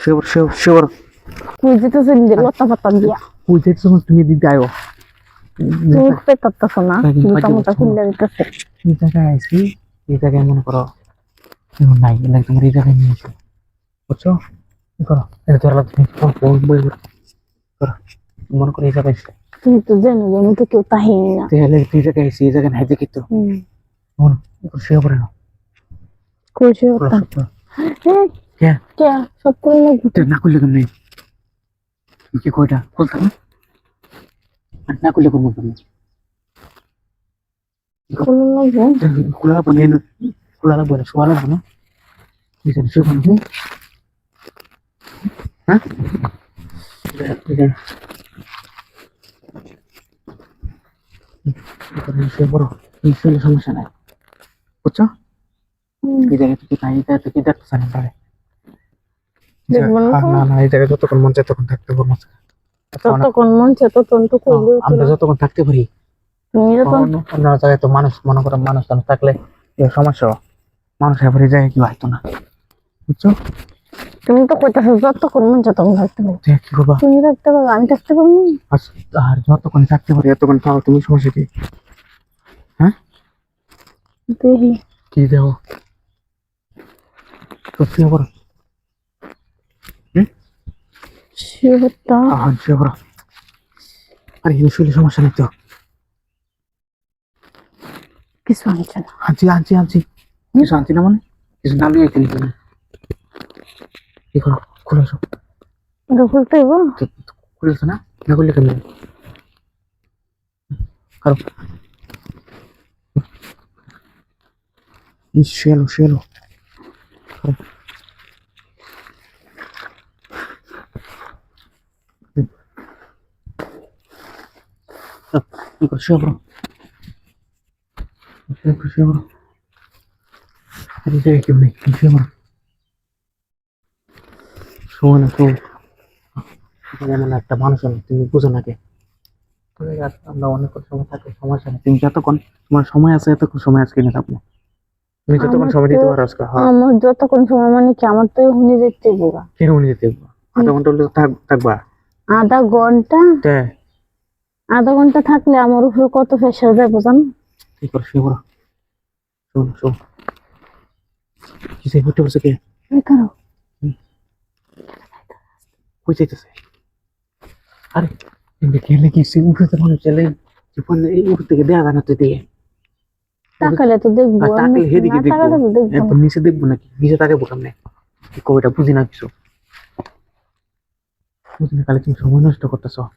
শুয়ে পড়ো শুয়ে পড়ো, শুয়ে পড়ো তুই যেতেছে নিজের লতা পাতা দিয়া ওই যে তোমার তুমি দিদি আয়ো তুই উঠতে পারতেছ না মোটা বসছো? খুললে দিতেছে এই জায়গায় আইসি এই জায়গায় মনে করো কেউ নাই লাগে তোমার এই জায়গায় নিয়ে এসো বুঝছ করো এটা তুমি ফোন ফোন বই করো করো মনে করো এই জায়গায় তুই তো জানো আমি তো কেউ তাহিনি না তাহলে এই জায়গায় এসে এই জায়গায় নাই দেখি তো হুম মন শুয়ে পড়ে না করো, ওটা করো। হ্যাঁ কে কে সব করে লাগবে এটা না করলে কেমন কি কয়টা খুলতে না আর না করলে করব কেমন করে লাগবে খোলা লাগবো না খোলা লাগবো না শোয়া লাগবো না কি জানি শুয়ে পড়ো হ্যাঁ ঠিক আছে এখানে শুয়ে পড়ো এই শুলে সমস্যা নাই বুঝছ হুম, এই জায়গা থেকে তাই এই জায়গা থেকে দেখতে না পারে দেখব না না না এই জায়গায় যতক্ষণ মন চায় তখন থাকতে পারব যতক্ষণ মন চায় আমরা যতক্ষণ থাকতে পারি। তুমি অন্য জায়গায় তো মানুষ মনে করো মানুষ টানুষ থাকলে সমস্যা। মানুষ এবারে জায়গায় কি হয়তো না। বুঝছ? তুমি তো কইতাছো যতক্ষণ মন চায় তখন থাকতে পারো। যে কি করবা তুমি থাকতে আমি থাকতে পারব। আর যতক্ষণ থাকতে পারি এতক্ষণ থাও তুমি সমস্যা কি? হ্যাঁ? কি সত্যি হ্যাঁ সে বড় আরে শুলে সমস্যা নেই তো। কিছু আনছে না। আনছি আনছি আনছি। কিছু আনছি না মানে? কিছু না নিয়ে কিনছি না কি করো? খুলে সব এটা খুলতে হইব? খুলেছো না? না করলে কেমন? কারও। কি করো। শুয়ে পড়ো শুয়ে পড়ো শুয়ে পড়ো জায়গায় কেউ নেই শুয়ে পড়ো শোনো না তো যেমন একটা মানুষ আমি তুমি বুঝো না কে আমরা অনেক সময় থাকে সমস্যা নেই তুমি যতক্ষণ তোমার সময় আছে এতক্ষণ সময় আজকে নিয়ে থাকব তুমি যতক্ষণ সময় দিতে পারো আজকে হ্যাঁ আমার যতক্ষণ সময় মানে কি আমার তো হুনি দেখতে বোগা কেন নিয়ে যেতে হবে? আধা ঘণ্টা হলে থাক থাকবা আধা ঘণ্টা তে আধা ঘণ্টা থাকলে আমার উপরে কত প্রেশার যায় বোঝান কি করো শুয়ে পড়ো শোন। শোন কি সেই কে? করো। কই যাইতেছে? আরে এমনি গেলে কি সে উঠতে মনে চলে জীবন এই উঠতে দেয়া জানা তো দিয়ে। তাকালে তো দেখব তাকালে হেদিকে না নিচে দেখব নাকি? নিচে তাকাবো কেমনে? কি কবিটা বুঝি না কিছু। বুঝি না কালে তুমি সময় নষ্ট করতেছ। না।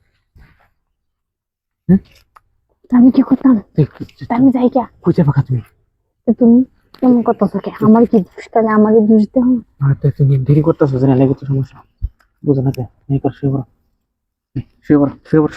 আমি কি করতাম? আমি যাই কে? খুঁজে পাকা তুমি? তুমি কেমন করতেছো কে? আমার কি দোষ? তাহলে আমাকে দোষ দেও আর তো তুমি দেরি করতেছো জানা লাগে তো সমস্যা। বুঝো না কে এই কর শুয়ে পড়ো। শুয়ে পড়ো শুয়ে পড়ো